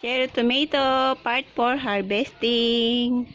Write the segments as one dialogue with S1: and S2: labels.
S1: Cherry tomato, part 4 harvesting.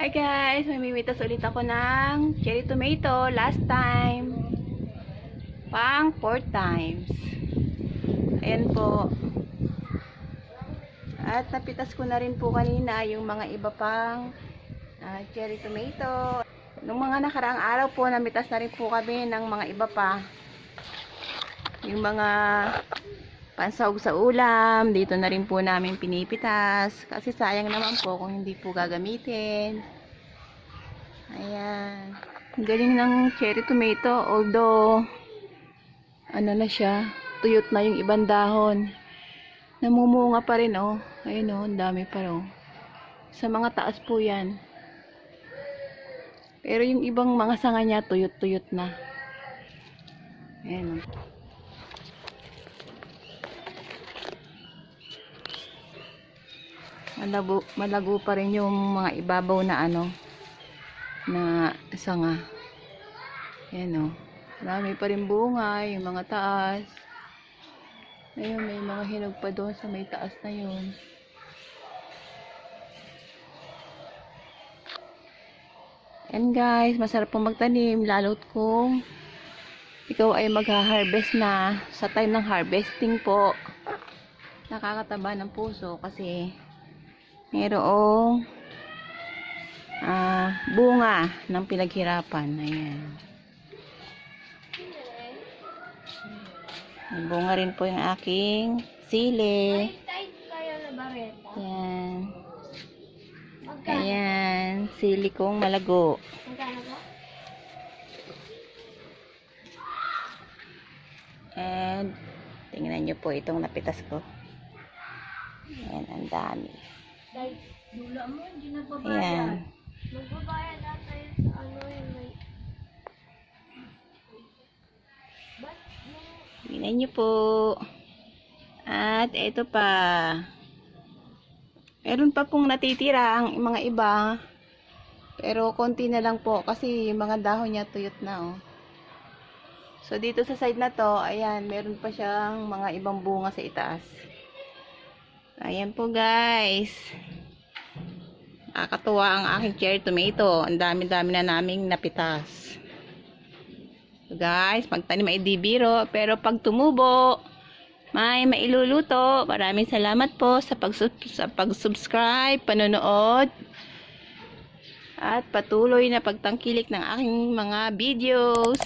S1: Hi guys, mamimitas ulit ako ng cherry tomato last time. Pang 4 times. Ayan po. At napitas ko na rin po kanina yung mga iba pang ah, cherry tomato. Nung mga nakaraang araw po, namitas na rin po kami ng mga iba pa. Yung mga pansahog sa ulam, dito na rin po namin pinipitas. Kasi sayang naman po kung hindi po gagamitin. Ayan. Galing ng cherry tomato, although, ano na siya, tuyot na yung ibang dahon. Namumunga pa rin, oh. Ayun, oh, ang dami pa, oh. Sa mga taas po yan. Pero yung ibang mga sanga niya, tuyot-tuyot na. Ayan, oh. Malabo, malago pa rin yung mga ibabaw na ano na sanga. Ayan o. Marami pa rin bunga, yung mga taas. Ayun, may mga hinog pa doon sa may taas na yun. And guys, masarap pong magtanim, lalo't kung ikaw ay magha-harvest na sa time ng harvesting po. Nakakataba ng puso kasi mayroong ah, bunga ng pinaghirapan. Ayan. May bunga rin po yung aking sili. Ayan. Ayan. Sili kong malago. And, tingnan nyo po itong napitas ko. Ayan, ang dami.
S2: Tight. Dula mo, hindi
S1: Ayan.
S2: nagbabayad. Magbabayad ata yun sa ano yun. May... Ba't.
S1: Tingnan nyo po. At ito pa. Meron pa pong natitira ang mga iba. Pero konti na lang po kasi yung mga dahon niya tuyot na oh. So dito sa side na to, ayan, meron pa siyang mga ibang bunga sa itaas. Ayan po guys. Nakakatuwa ang aking cherry tomato. Ang dami-dami na naming napitas. So guys, magtanim ay di biro, pero pag tumubo, may mailuluto. Maraming salamat po sa pag sa pag-subscribe, panonood, at patuloy na pagtangkilik ng aking mga videos.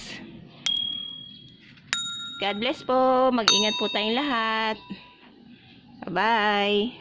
S1: God bless po. Mag-ingat po tayong lahat. Bye.